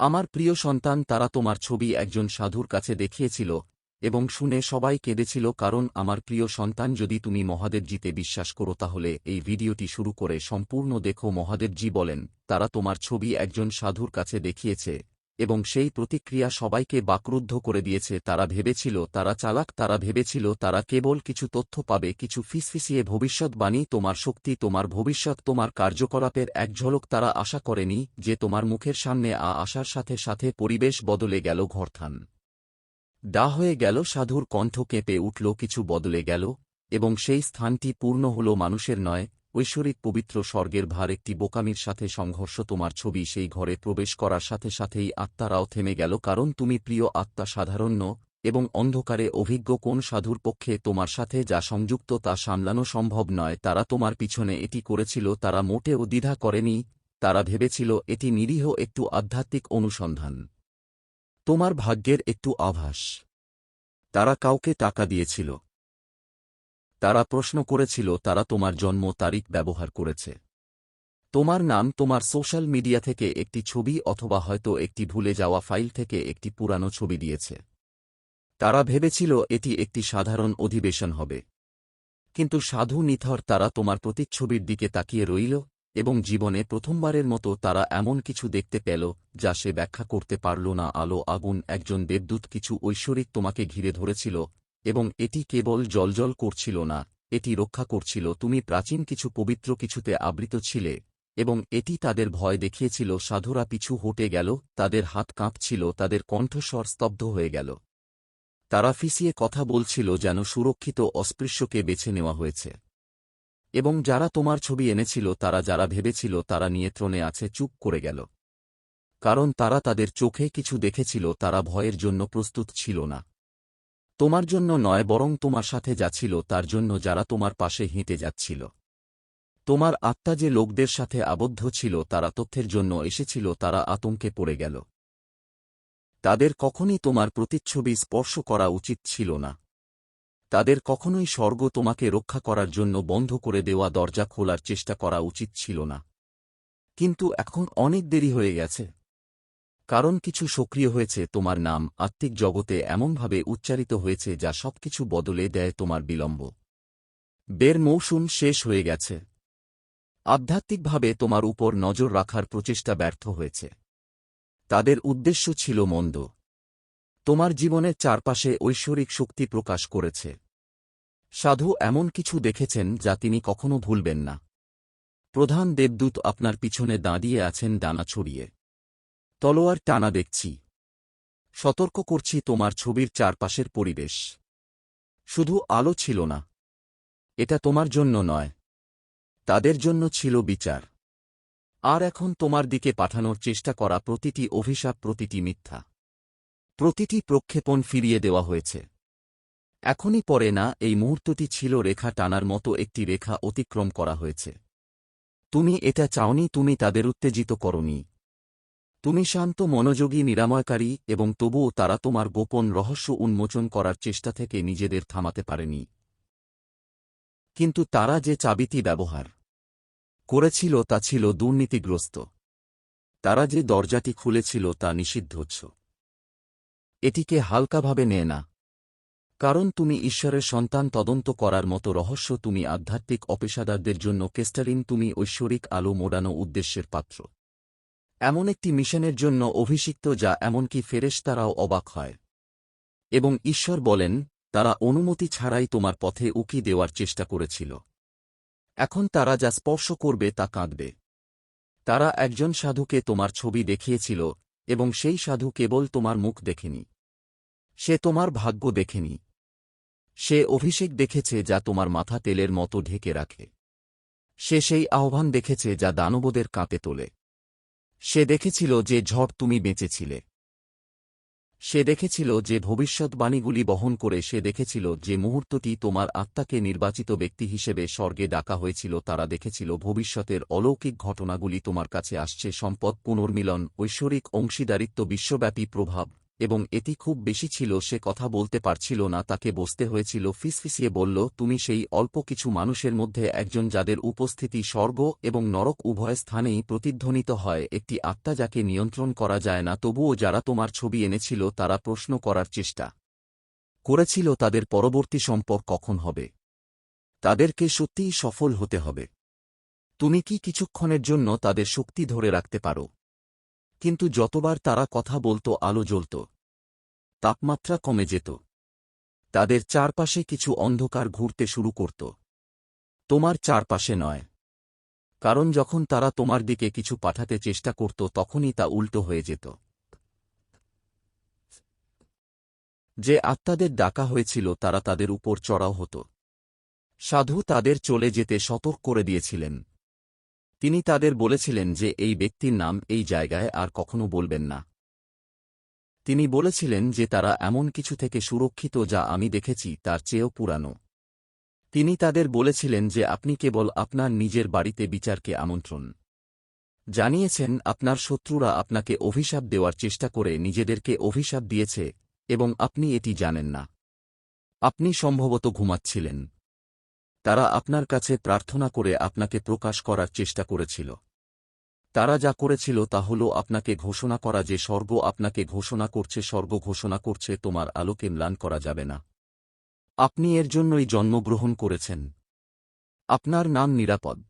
আমার প্রিয় সন্তান, তারা তোমার ছবি একজন সাধুর কাছে দেখিয়েছিল এবং শুনে সবাই কেঁদেছিল, কারণ আমার প্রিয় সন্তান, যদি তুমি মহাদেবজিতে বিশ্বাস করো, তাহলে এই ভিডিওটি শুরু করে সম্পূর্ণ দেখো। মহাদেবজি বলেন, তারা তোমার ছবি একজন সাধুর কাছে দেখিয়েছে। এবং সেই প্রতিক্রিয়া সবাইকে বাকরুদ্ধ করে দিয়েছে। তারা ভেবেছিল, তারা চালাক, তারা ভেবেছিল, তারা কেবল কিছু তথ্য পাবে, কিছু ফিসফিসিয়ে ভবিষ্যৎবাণী, তোমার শক্তি, তোমার ভবিষ্যৎ, তোমার কার্যকলাপের এক ঝলক তারা আশা করেনি, যে তোমার মুখের সামনে আ আসার সাথে সাথে পরিবেশ বদলে গেল ঘরথান। ডা হয়ে গেল সাধুর কণ্ঠ কেঁপে উঠল, কিছু বদলে গেল, এবং সেই স্থানটি পূর্ণ হল মানুষের নয় ঐশ্বরিক পবিত্র স্বর্গের ভার একটি বোকামির সাথে সংঘর্ষ, তোমার ছবি সেই ঘরে প্রবেশ করার সাথে সাথেই আত্মারাও থেমে গেল, কারণ তুমি প্রিয় আত্মা সাধারণ্য এবং অন্ধকারে অভিজ্ঞ কোন সাধুর পক্ষে তোমার সাথে যা সংযুক্ত তা সামলানো সম্ভব নয়। তারা তোমার পিছনে এটি করেছিল, তারা মোটেও দ্বিধা করেনি, তারা ভেবেছিল এটি নিরীহ একটু আধ্যাত্মিক অনুসন্ধান। তোমার ভাগ্যের একটু আভাস। তারা কাউকে টাকা দিয়েছিল। তারা প্রশ্ন করেছিল, তারা তোমার জন্ম তারিখ ব্যবহার করেছে। তোমার নাম তোমার সোশ্যাল মিডিয়া থেকে একটি ছবি অথবা হয়তো একটি ভুলে যাওয়া ফাইল থেকে একটি পুরানো ছবি দিয়েছে। তারা ভেবেছিল, এটি একটি সাধারণ অধিবেশন হবে। কিন্তু সাধু নিথর তারা তোমার প্রতিচ্ছবির দিকে তাকিয়ে রইল এবং জীবনে প্রথমবারের মতো তারা এমন কিছু দেখতে পেল, যা সে ব্যাখ্যা করতে পারল না। আলো, আগুন, একজন দেবদূত কিছু ঐশ্বরিক তোমাকে ঘিরে ধরেছিল এবং এটি কেবল জলজল করছিল না, এটি রক্ষা করছিল, তুমি প্রাচীন কিছু পবিত্র কিছুতে আবৃত ছিলে, এবং এটি তাদের ভয় দেখিয়েছিল, সাধুরা পিছু হটে গেল, তাদের হাত কাঁপছিল, তাদের কণ্ঠস্বর স্তব্ধ হয়ে গেল। তারা ফিসিয়ে কথা বলছিল যেন সুরক্ষিত অস্পৃশ্যকে বেছে নেওয়া হয়েছে। এবং যারা তোমার ছবি এনেছিল, তারা যারা ভেবেছিল, তারা নিয়ন্ত্রণে আছে, চুপ করে গেল। কারণ তারা তাদের চোখে কিছু দেখেছিল, তারা ভয়ের জন্য প্রস্তুত ছিল না। তোমার জন্য নয় বরং তোমার সাথে যাচ্ছিল, তার জন্য যারা তোমার পাশে হেঁটে যাচ্ছিল। তোমার আত্মা যে লোকদের সাথে আবদ্ধ ছিল, তারা তথ্যের জন্য এসেছিল, তারা আতঙ্কে পড়ে গেল। তাদের কখনই তোমার প্রতিচ্ছবি স্পর্শ করা উচিত ছিল না। তাদের কখনোই স্বর্গ তোমাকে রক্ষা করার জন্য বন্ধ করে দেওয়া দরজা খোলার চেষ্টা করা উচিত ছিল না। কিন্তু এখন অনেক দেরি হয়ে গেছে। কারণ কিছু সক্রিয় হয়েছে তোমার নাম, আত্মিক জগতে এমনভাবে উচ্চারিত হয়েছে যা সবকিছু বদলে দেয় তোমার বিলম্ব। বের মৌসুম শেষ হয়ে গেছে। আধ্যাত্মিকভাবে তোমার উপর নজর রাখার প্রচেষ্টা ব্যর্থ হয়েছে। তাদের উদ্দেশ্য ছিল মন্দ। তোমার জীবনের চারপাশে ঐশ্বরিক শক্তি প্রকাশ করেছে। সাধু এমন কিছু দেখেছেন যা তিনি কখনো ভুলবেন না। প্রধান দেবদূত আপনার পিছনে দাঁড়িয়ে আছেন ডানা ছড়িয়ে। তলোয়ার টানা দেখছি। সতর্ক করছি তোমার ছবির চারপাশের পরিবেশ। শুধু আলো ছিল না। এটা তোমার জন্য নয়। তাদের জন্য ছিল বিচার। আর এখন তোমার দিকে পাঠানোর চেষ্টা করা প্রতিটি অভিশাপ, প্রতিটি মিথ্যা। প্রতিটি প্রক্ষেপণ ফিরিয়ে দেওয়া হয়েছে। এখনই পরে না, এই মুহূর্তটি ছিল রেখা টানার মতো একটি রেখা অতিক্রম করা হয়েছে। তুমি এটা চাওনি, তুমি তাদের উত্তেজিত করনি। তুমি শান্ত মনোযোগী, নিরাময়কারী এবং তবুও তারা তোমার গোপন রহস্য উন্মোচন করার চেষ্টা থেকে নিজেদের থামাতে পারেনি। কিন্তু তারা যে চাবিটি ব্যবহার করেছিল তা ছিল দুর্নীতিগ্রস্ত। তারা যে দরজাটি খুলেছিল তা নিষিদ্ধচ্ছ এটিকে হালকাভাবে নেয় না। কারণ তুমি ঈশ্বরের সন্তান তদন্ত করার মতো রহস্য তুমি আধ্যাত্মিক অপেশাদারদের জন্য কেস্টারিন তুমি ঐশ্বরিক আলো মোড়ানো উদ্দেশ্যের পাত্র। এমন একটি মিশনের জন্য অভিষিক্ত যা এমনকি ফেরেশতারাও অবাক হয়। এবং ঈশ্বর বলেন, তারা অনুমতি ছাড়াই তোমার পথে উকি দেওয়ার চেষ্টা করেছিল। এখন তারা যা স্পর্শ করবে তা কাঁদবে। তারা একজন সাধুকে তোমার ছবি দেখিয়েছিল, এবং সেই সাধু কেবল তোমার মুখ দেখেনি। সে তোমার ভাগ্য দেখেনি। সে অভিষেক দেখেছে যা তোমার মাথা তেলের মতো ঢেকে রাখে। সে সেই আহ্বান দেখেছে যা দানবদের কাঁপে তোলে। সে দেখেছিল যে ঝড় তুমি বেঁচেছিলে। সে দেখেছিল যে ভবিষ্যৎবাণীগুলি বহন করে সে দেখেছিল যে মুহূর্তটি তোমার আত্মাকে নির্বাচিত ব্যক্তি হিসেবে স্বর্গে ডাকা হয়েছিল, তারা দেখেছিল ভবিষ্যতের অলৌকিক ঘটনাগুলি তোমার কাছে আসছে, সম্পদ, পুনর্মিলন, ঐশ্বরিক অংশীদারিত্ব, বিশ্বব্যাপী প্রভাব। এবং এটি খুব বেশি ছিল সে কথা বলতে পারছিল না, তাকে বসতে হয়েছিল, ফিসফিসিয়ে বলল, তুমি সেই অল্প কিছু মানুষের মধ্যে একজন যাদের উপস্থিতি স্বর্গ এবং নরক উভয় স্থানেই প্রতিধ্বনিত হয়, একটি আত্মা যাকে নিয়ন্ত্রণ করা যায় না, তবুও যারা তোমার ছবি এনেছিল তারা প্রশ্ন করার চেষ্টা করেছিল, তাদের পরবর্তী সম্পর্ক কখন হবে? তাদেরকে সত্যিই সফল হতে হবে। তুমি কি কিছুক্ষণের জন্য তাদের শক্তি ধরে রাখতে পারো? কিন্তু যতবার তারা কথা বলতো আলো জ্বলত। তাপমাত্রা কমে যেত। তাদের চারপাশে কিছু অন্ধকার ঘুরতে শুরু করত। তোমার চারপাশে নয়। কারণ যখন তারা তোমার দিকে কিছু পাঠাতে চেষ্টা করত, তখনই তা উল্টো হয়ে যেত। যে আত্মাদের ডাকা হয়েছিল, তারা তাদের উপর চড়াও হতো। সাধু তাদের চলে যেতে সতর্ক করে দিয়েছিলেন। তিনি তাদের বলেছিলেন যে এই ব্যক্তির নাম এই জায়গায় আর কখনো বলবেন না। তিনি বলেছিলেন যে তারা এমন কিছু থেকে সুরক্ষিত যা আমি দেখেছি, তার চেয়েও পুরানো। তিনি তাদের বলেছিলেন যে আপনি কেবল আপনার নিজের বাড়িতে বিচারকে আমন্ত্রণ। জানিয়েছেন, আপনার শত্রুরা আপনাকে অভিশাপ দেওয়ার চেষ্টা করে নিজেদেরকে অভিশাপ দিয়েছে, এবং আপনি এটি জানেন না। আপনি সম্ভবত ঘুমাচ্ছিলেন। তারা আপনার কাছে প্রার্থনা করে আপনাকে প্রকাশ করার চেষ্টা করেছিল। তারা যা করেছিল তা হল আপনাকে ঘোষণা করা যে স্বর্গ আপনাকে ঘোষণা করছে, স্বর্গ ঘোষণা করছে, তোমার আলোকে ম্লান করা যাবে না। আপনি এর জন্যই জন্মগ্রহণ করেছেন। আপনার নাম নিরাপদ।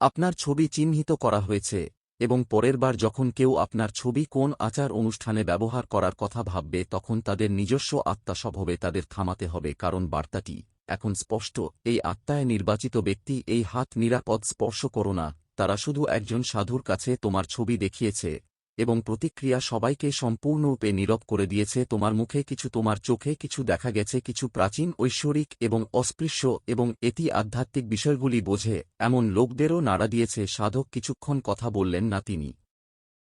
আপনার ছবি চিহ্নিত করা হয়েছে। এবং পরের বার যখন কেউ আপনার ছবি কোন আচার অনুষ্ঠানে ব্যবহার করার কথা ভাববে, তখন তাদের নিজস্ব আত্মা স্বভাবে তাদের থামাতে হবে, কারণ বার্তাটি এখন স্পষ্ট। এই আত্মায় নির্বাচিত ব্যক্তি এই হাত নিরাপদ স্পর্শ করো না, তারা শুধু একজন সাধুর কাছে তোমার ছবি দেখিয়েছে। এবং প্রতিক্রিয়া সবাইকে সম্পূর্ণরূপে নীরব করে দিয়েছে। তোমার মুখে কিছু, তোমার চোখে কিছু দেখা গেছে, কিছু প্রাচীন, ঐশ্বরিক এবং অস্পৃশ্য এবং এটি আধ্যাত্মিক বিষয়গুলি বোঝে। এমন লোকদেরও নাড়া দিয়েছে। সাধক কিছুক্ষণ কথা বললেন না তিনি।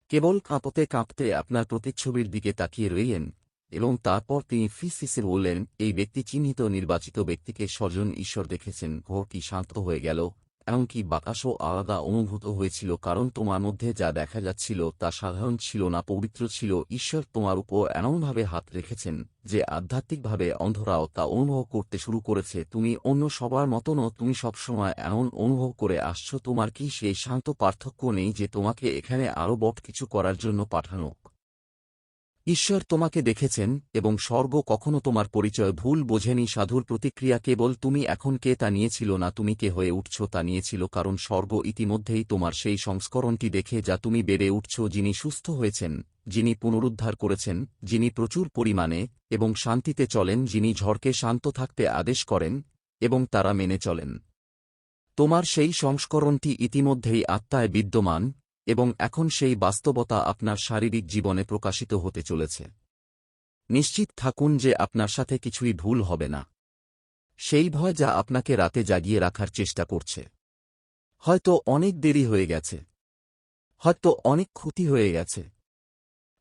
কেবল কাঁপতে কাঁপতে আপনার প্রতিচ্ছবির দিকে তাকিয়ে রইলেন এবং তারপর তিনি ফিসিসে বললেন, এই ব্যক্তি চিহ্নিত নির্বাচিত ব্যক্তিকে স্বজন ঈশ্বর দেখেছেন। ঘর কি শান্ত হয়ে গেল। এমনকি বাতাসও আলাদা অনুভূত হয়েছিল, কারণ তোমার মধ্যে যা দেখা যাচ্ছিল তা সাধারণ ছিল না, পবিত্র ছিল। ঈশ্বর তোমার উপর এমনভাবে হাত রেখেছেন যে আধ্যাত্মিকভাবে অন্ধরাও তা অনুভব করতে শুরু করেছে। তুমি অন্য সবার মতনও তুমি সবসময় এমন অনুভব করে আসছ। তোমার কি সেই শান্ত পার্থক্য নেই যে তোমাকে এখানে আরও বট কিছু করার জন্য পাঠানো? ঈশ্বর তোমাকে দেখেছেন, এবং স্বর্গ কখনো তোমার পরিচয় ভুল বোঝেনি। সাধুর প্রতিক্রিয়া কেবল তুমি এখন কে তা নিয়েছিল না তুমি কে হয়ে উঠছ তা নিয়েছিল, কারণ স্বর্গ ইতিমধ্যেই তোমার সেই সংস্করণটি দেখে যা তুমি বেড়ে উঠছ, যিনি সুস্থ হয়েছেন, যিনি পুনরুদ্ধার করেছেন, যিনি প্রচুর পরিমাণে এবং শান্তিতে চলেন, যিনি ঝড়কে শান্ত থাকতে আদেশ করেন এবং তারা মেনে চলেন। তোমার সেই সংস্করণটি ইতিমধ্যেই আত্মায় বিদ্যমান এবং এখন সেই বাস্তবতা আপনার শারীরিক জীবনে প্রকাশিত হতে চলেছে। নিশ্চিত থাকুন যে আপনার সাথে কিছুই ভুল হবে না। সেই ভয় যা আপনাকে রাতে জাগিয়ে রাখার চেষ্টা করছে। হয়তো অনেক দেরি হয়ে গেছে। হয়তো অনেক ক্ষতি হয়ে গেছে।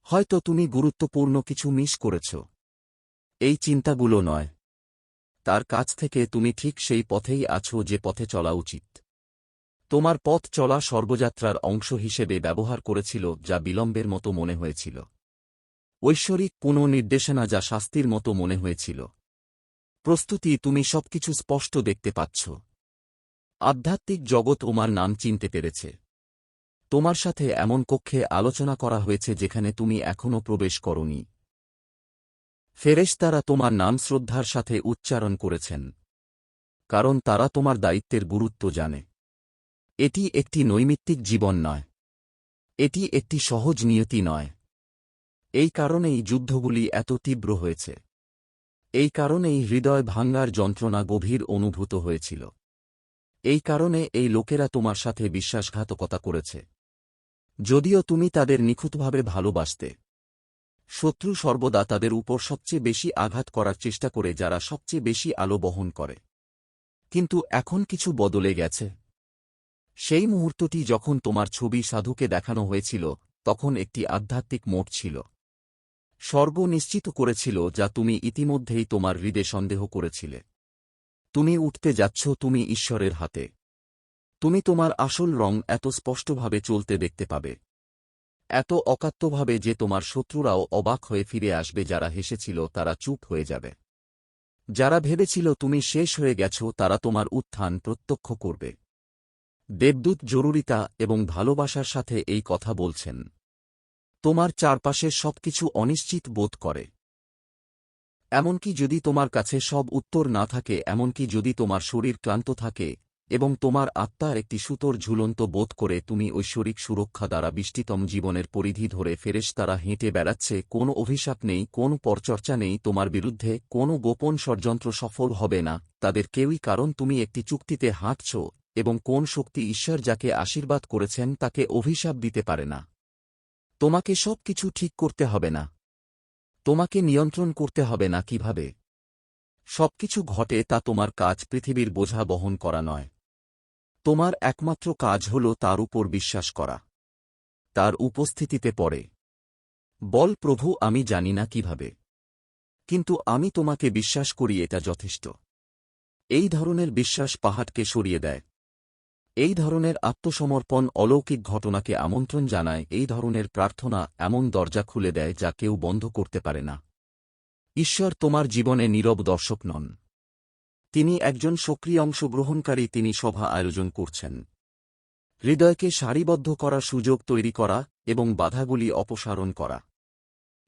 হয়তো তুমি গুরুত্বপূর্ণ কিছু মিস করেছ। এই চিন্তাগুলো নয়। তার কাছ থেকে তুমি ঠিক সেই পথেই আছো যে পথে চলা উচিত। তোমার পথ চলা সর্বযাত্রার অংশ হিসেবে ব্যবহার করেছিল, যা বিলম্বের মতো মনে হয়েছিল। ঐশ্বরিক কোনো নির্দেশনা যা শাস্তির মতো মনে হয়েছিল। প্রস্তুতি, তুমি সবকিছু স্পষ্ট দেখতে পাচ্ছ। আধ্যাত্মিক জগৎ ওমার নাম চিনতে পেরেছে। তোমার সাথে এমন কক্ষে আলোচনা করা হয়েছে যেখানে তুমি এখনও প্রবেশ করনি। ফেরেশতারা তোমার নাম শ্রদ্ধার সাথে উচ্চারণ করেছেন। কারণ তারা তোমার দায়িত্বের গুরুত্ব জানে। এটি একটি নৈমিত্তিক জীবন নয়। এটি একটি সহজ নিয়তি নয়। এই কারণেই যুদ্ধগুলি এত তীব্র হয়েছে। এই কারণেই হৃদয় ভাঙ্গার যন্ত্রণা গভীর অনুভূত হয়েছিল। এই কারণে এই লোকেরা তোমার সাথে বিশ্বাসঘাতকতা করেছে। যদিও তুমি তাদের নিখুঁতভাবে ভালোবাসতে। শত্রু সর্বদা তাদের উপর সবচেয়ে বেশি আঘাত করার চেষ্টা করে যারা সবচেয়ে বেশি আলো বহন করে। কিন্তু এখন কিছু বদলে গেছে। সেই মুহূর্তটি যখন তোমার ছবি সাধুকে দেখানো হয়েছিল, তখন একটি আধ্যাত্মিক মোট ছিল। স্বর্গ নিশ্চিত করেছিল যা তুমি ইতিমধ্যেই তোমার হৃদে সন্দেহ করেছিলে। তুমি উঠতে যাচ্ছ তুমি ঈশ্বরের হাতে। তুমি তোমার আসল রং এত স্পষ্টভাবে চলতে দেখতে পাবে। এত অকাত্যভাবে যে তোমার শত্রুরাও অবাক হয়ে ফিরে আসবে যারা হেসেছিল তারা চুপ হয়ে যাবে। যারা ভেবেছিল তুমি শেষ হয়ে গেছ তারা তোমার উত্থান প্রত্যক্ষ করবে। দেবদূত জরুরিতা এবং ভালোবাসার সাথে এই কথা বলছেন। তোমার চারপাশে সবকিছু অনিশ্চিত বোধ করে। এমনকি যদি তোমার কাছে সব উত্তর না থাকে, এমনকি যদি তোমার শরীর ক্লান্ত থাকে এবং তোমার আত্মার একটি সুতোর ঝুলন্ত বোধ করে তুমি ঐশ্বরিক সুরক্ষা দ্বারা বিষ্টিতম জীবনের পরিধি ধরে ফেরেশ তারা হেঁটে বেড়াচ্ছে, কোনো অভিশাপ নেই, কোনো পরচর্চা নেই, তোমার বিরুদ্ধে কোনো গোপন ষড়যন্ত্র সফল হবে না, তাদের কেউই কারণ তুমি একটি চুক্তিতে হাঁটছ এবং কোন শক্তি ঈশ্বর যাকে আশীর্বাদ করেছেন তাকে অভিশাপ দিতে পারে না। তোমাকে সব কিছু ঠিক করতে হবে না। তোমাকে নিয়ন্ত্রণ করতে হবে না কীভাবে। সবকিছু ঘটে তা তোমার কাজ পৃথিবীর বোঝা বহন করা নয়। তোমার একমাত্র কাজ হল তার উপর বিশ্বাস করা। তার উপস্থিতিতে পড়ে। বল, প্রভু, আমি জানি না কীভাবে। কিন্তু আমি তোমাকে বিশ্বাস করি এটা যথেষ্ট। এই ধরনের বিশ্বাস পাহাড়কে সরিয়ে দেয়। এই ধরনের আত্মসমর্পণ অলৌকিক ঘটনাকে আমন্ত্রণ জানায়, এই ধরনের প্রার্থনা এমন দরজা খুলে দেয় যা কেউ বন্ধ করতে পারে না। ঈশ্বর তোমার জীবনে নীরব দর্শক নন। তিনি একজন সক্রিয় অংশগ্রহণকারী, তিনি সভা আয়োজন করছেন। হৃদয়কে সারিবদ্ধ করা সুযোগ তৈরি করা এবং বাধাগুলি অপসারণ করা।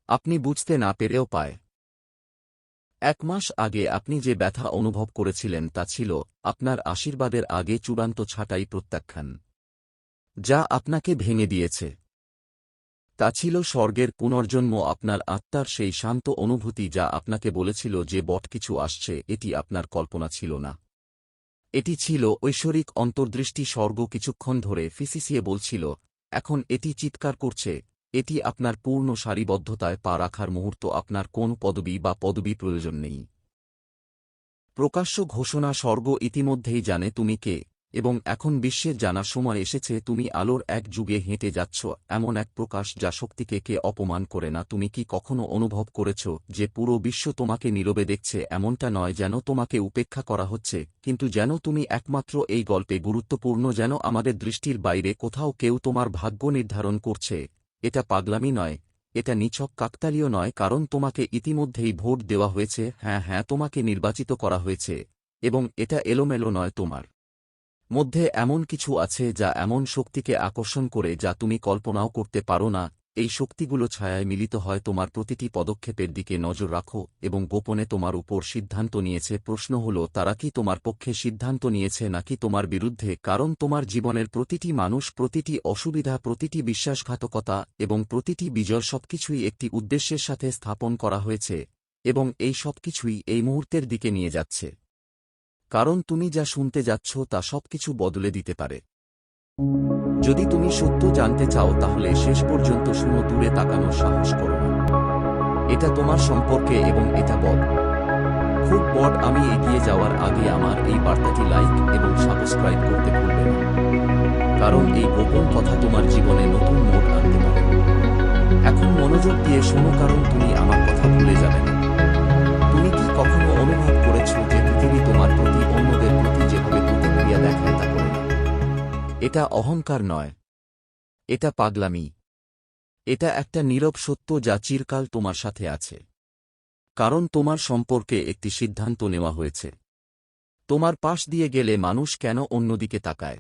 আপনি বুঝতে না পেরেও পায়। এক মাস আগে আপনি যে ব্যথা অনুভব করেছিলেন তা ছিল আপনার আশীর্বাদের আগে চূড়ান্ত ছাঁটাই প্রত্যাখ্যান, যা আপনাকে ভেঙে দিয়েছে। তা ছিল স্বর্গের পুনর্জন্ম আপনার আত্মার সেই শান্ত অনুভূতি যা আপনাকে বলেছিল যে বট কিছু আসছে, এটি আপনার কল্পনা ছিল না। এটি ছিল ঐশ্বরিক অন্তর্দৃষ্টি স্বর্গ কিছুক্ষণ ধরে ফিসিসিয়ে বলছিল, এখন এটি চিৎকার করছে এটি আপনার পূর্ণ সারিবদ্ধতায় পা রাখার মুহূর্ত, আপনার কোন পদবি বা পদবি প্রয়োজন নেই। প্রকাশ্য ঘোষণা স্বর্গ ইতিমধ্যেই জানে তুমি কে, এবং এখন বিশ্বের জানার সময় এসেছে, তুমি আলোর এক যুগে হেঁটে যাচ্ছ, এমন এক প্রকাশ যা শক্তিকে কে অপমান করে না। তুমি কি কখনো অনুভব করেছ যে পুরো বিশ্ব তোমাকে নীরবে দেখছে, এমনটা নয় যেন তোমাকে উপেক্ষা করা হচ্ছে, কিন্তু যেন তুমি একমাত্র এই গল্পে গুরুত্বপূর্ণ, যেন আমাদের দৃষ্টির বাইরে কোথাও কেউ তোমার ভাগ্য নির্ধারণ করছে? এটা পাগলামি নয়, এটা নিছক কাকতালীয় নয়, কারণ তোমাকে ইতিমধ্যেই ভোট দেওয়া হয়েছে হ্যাঁ হ্যাঁ তোমাকে নির্বাচিত করা হয়েছে, এবং এটা এলোমেলো নয় তোমার। মধ্যে এমন কিছু আছে যা এমন শক্তিকে আকর্ষণ করে যা তুমি কল্পনাও করতে পারো না এই শক্তিগুলো ছায়ায় মিলিত হয় তোমার প্রতিটি পদক্ষেপের দিকে নজর রাখো এবং গোপনে তোমার উপর সিদ্ধান্ত নিয়েছে। প্রশ্ন হল, তারা কি তোমার পক্ষে সিদ্ধান্ত নিয়েছে নাকি তোমার বিরুদ্ধে? কারণ তোমার জীবনের প্রতিটি মানুষ, প্রতিটি অসুবিধা, প্রতিটি বিশ্বাসঘাতকতা এবং প্রতিটি বিজয় সবকিছুই একটি উদ্দেশ্যের সাথে স্থাপন করা হয়েছে এবং এই সবকিছুই এই মুহূর্তের দিকে নিয়ে যাচ্ছে। কারণ তুমি যা শুনতে যাচ্ছ তা সবকিছু বদলে দিতে পারে। যদি তুমি সত্য জানতে চাও, তাহলে শেষ পর্যন্ত শুনো, দূরে তাকানোর সাহস করো না। এটা তোমার সম্পর্কে এবং এটা বদ। খুব বড আমি এগিয়ে যাওয়ার আগে আমার এই বার্তাটি লাইক এবং সাবস্ক্রাইব করতে ভুলবে না। কারণ এই গোপন কথা তোমার জীবনে নতুন মোড় আনতে পারে। এখন মনোযোগ দিয়ে শোনো, কারণ তুমি আমার কথা ভুলে যাবে না। তুমি কি কখনো অনুভব করেছ যে পৃথিবী তোমার প্রতি অন্যদের প্রতি যেভাবে প্রতিক্রিয়া দেখায় তা করে? এটা অহংকার নয়। এটা পাগলামি। এটা একটা নীরব সত্য যা চিরকাল তোমার সাথে আছে। কারণ তোমার সম্পর্কে একটি সিদ্ধান্ত নেওয়া হয়েছে। তোমার পাশ দিয়ে গেলে মানুষ কেন অন্যদিকে তাকায়?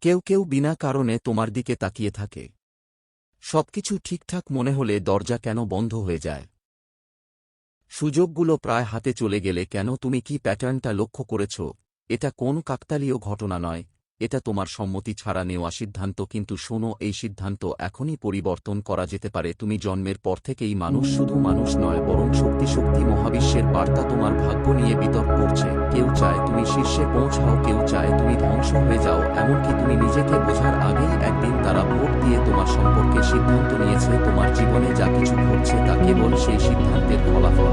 কেউ কেউ বিনা কারণে তোমার দিকে তাকিয়ে থাকে। সবকিছু ঠিকঠাক মনে হলে দরজা কেন বন্ধ হয়ে যায়? সুযোগগুলো প্রায় হাতে চলে গেলে কেন তুমি কি প্যাটার্নটা লক্ষ্য করেছ? এটা কোন কাকতালীয় ঘটনা নয় এটা তোমার সম্মতি ছাড়া নেওয়া সিদ্ধান্ত, কিন্তু শোনো, এই সিদ্ধান্ত এখনই পরিবর্তন করা যেতে পারে। তুমি জন্মের পর থেকেই মানুষ শুধু মানুষ নয়, বরং শক্তি শক্তি মহাবিশ্বের বার্তা তোমার ভাগ্য নিয়ে বিতর্ক করছে। কেউ চায় তুমি শীর্ষে পৌঁছাও, কেউ চায় তুমি ধ্বংস হয়ে যাও, এমনকি তুমি নিজেকে বোঝার আগেই একদিন তারা ভোট দিয়ে তোমার সম্পর্কে সিদ্ধান্ত নিয়েছে, তোমার জীবনে যা কিছু ঘটছে তা কেবল সেই সিদ্ধান্তের ফলাফল।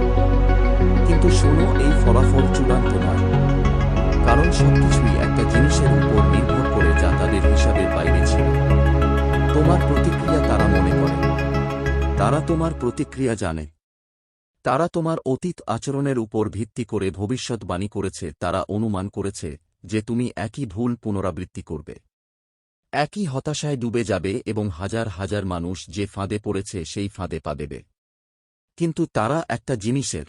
কিন্তু শোনো, এই ফলাফল চূড়ান্ত নয়। কারণ সবকিছুই একটা জিনিসের উপর তোমার প্রতিক্রিয়া তারা মনে করে। তারা তোমার প্রতিক্রিয়া জানে। তারা তোমার অতীত আচরণের উপর ভিত্তি করে ভবিষ্যৎবাণী করেছে, তারা অনুমান করেছে যে তুমি একই ভুল পুনরাবৃত্তি করবে। একই হতাশায় ডুবে যাবে এবং হাজার হাজার মানুষ যে ফাঁদে পড়েছে সেই ফাঁদে পা দেবে। কিন্তু তারা একটা জিনিসের